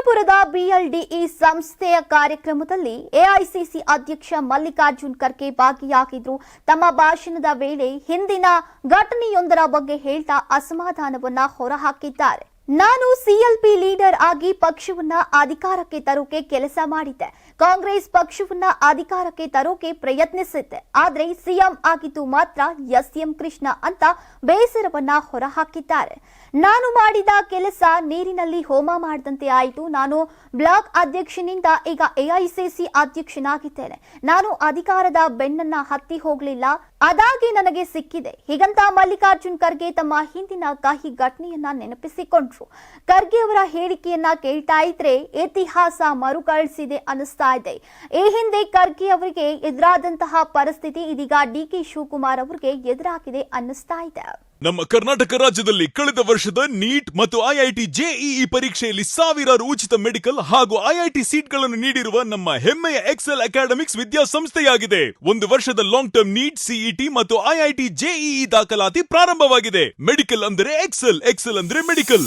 ವಿಜಯಪುರದ ಬಿಎಲ್ಡಿಇ ಸಂಸ್ಥೆಯ ಕಾರ್ಯಕ್ರಮದಲ್ಲಿ ಎಐಸಿಸಿ ಅಧ್ಯಕ್ಷ ಮಲ್ಲಿಕಾರ್ಜುನ್ ಖರ್ಗೆ ಭಾಗಿಯಾಗಿದ್ರು. ತಮ್ಮ ಭಾಷಣದ ವೇಳೆ ಹಿಂದಿನ ಘಟನೆಯೊಂದರ ಬಗ್ಗೆ ಹೇಳ್ತಾ ಅಸಮಾಧಾನವನ್ನ ಹೊರಹಾಕಿದ್ದಾರೆ. ನಾನು ಸಿಎಲ್ಪಿ ಲೀಡರ್ ಆಗಿ ಪಕ್ಷವನ್ನ ಅಧಿಕಾರಕ್ಕೆ ತರೋಕೆ ಕೆಲಸ ಮಾಡಿದ್ದೆ. ಕಾಂಗ್ರೆಸ್ ಪಕ್ಷವನ್ನ ಅಧಿಕಾರಕ್ಕೆ ತರೋಕೆ ಪ್ರಯತ್ನಿಸಿದ್ದೆ. ಆದ್ರೆ ಸಿಎಂ ಆಗಿದ್ದು ಮಾತ್ರ ಎಸ್ ಎಂ ಕೃಷ್ಣ ಅಂತ ಬೇಸರವನ್ನ ಹೊರಹಾಕಿದ್ದಾರೆ. ನಾನು ಮಾಡಿದ ಕೆಲಸ ನೀರಿನಲ್ಲಿ ಹೋಮ ಮಾಡಿದಂತೆ ಆಯಿತು. ನಾನು ಬ್ಲಾಕ್ ಅಧ್ಯಕ್ಷನಿಂದ ಈಗ ಎಐಸಿಸಿ ಅಧ್ಯಕ್ಷನಾಗಿದ್ದೇನೆ. ನಾನು ಅಧಿಕಾರದ ಬೆನ್ನನ್ನ ಹತ್ತಿ ಹೋಗಲಿಲ್ಲ. ಅದಾಗಿ ನನಗೆ ಸಿಕ್ಕಿದೆ. ಹೀಗಂತ ಮಲ್ಲಿಕಾರ್ಜುನ್ ಖರ್ಗೆ ತಮ್ಮ ಹಿಂದಿನ ಕಹಿ ಘಟನೆಯನ್ನ ನೆನಪಿಸಿಕೊಂಡ್ರು. ಖರ್ಗೆ ಅವರ ಹೇಳಿಕೆಯನ್ನ ಕೇಳ್ತಾ ಇದ್ರೆ ಇತಿಹಾಸ ಮರುಕಳಿಸಿದೆ ಅನಿಸ್ತಾ ಇದೆ. ಈ ಹಿಂದೆ ಖರ್ಗೆ ಅವರಿಗೆ ಎದುರಾದಂತಹ ಪರಿಸ್ಥಿತಿ ಇದೀಗ ಡಿ ಕೆ ಶಿವಕುಮಾರ್ ಅವರಿಗೆ ಎದುರಾಗಿದೆ ಅನ್ನಿಸ್ತಾ ಇದೆ. ನಮ್ಮ ಕರ್ನಾಟಕ ರಾಜ್ಯದಲ್ಲಿ ಕಳೆದ ವರ್ಷದ ನೀಟ್ ಮತ್ತು ಐಐಟಿ ಜೆಇಇ ಪರೀಕ್ಷೆಯಲ್ಲಿ ಸಾವಿರಾರು ಉಚಿತ ಮೆಡಿಕಲ್ ಹಾಗೂ ಐಐಟಿ ಸೀಟ್ಗಳನ್ನು ನೀಡಿರುವ ನಮ್ಮ ಹೆಮ್ಮೆಯ ಎಕ್ಸೆಲ್ ಅಕಾಡೆಮಿಕ್ಸ್ ವಿದ್ಯಾಸಂಸ್ಥೆಯಾಗಿದೆ. ಒಂದು ವರ್ಷದ ಲಾಂಗ್ ಟರ್ಮ್ ನೀಟ್ ಸಿಇಟಿ ಮತ್ತು ಐಐಟಿ ಜೆಇಇ ದಾಖಲಾತಿ ಪ್ರಾರಂಭವಾಗಿದೆ. ಮೆಡಿಕಲ್ ಅಂದರೆ ಎಕ್ಸೆಲ್ ಎಕ್ಸೆಲ್ ಅಂದ್ರೆ ಮೆಡಿಕಲ್.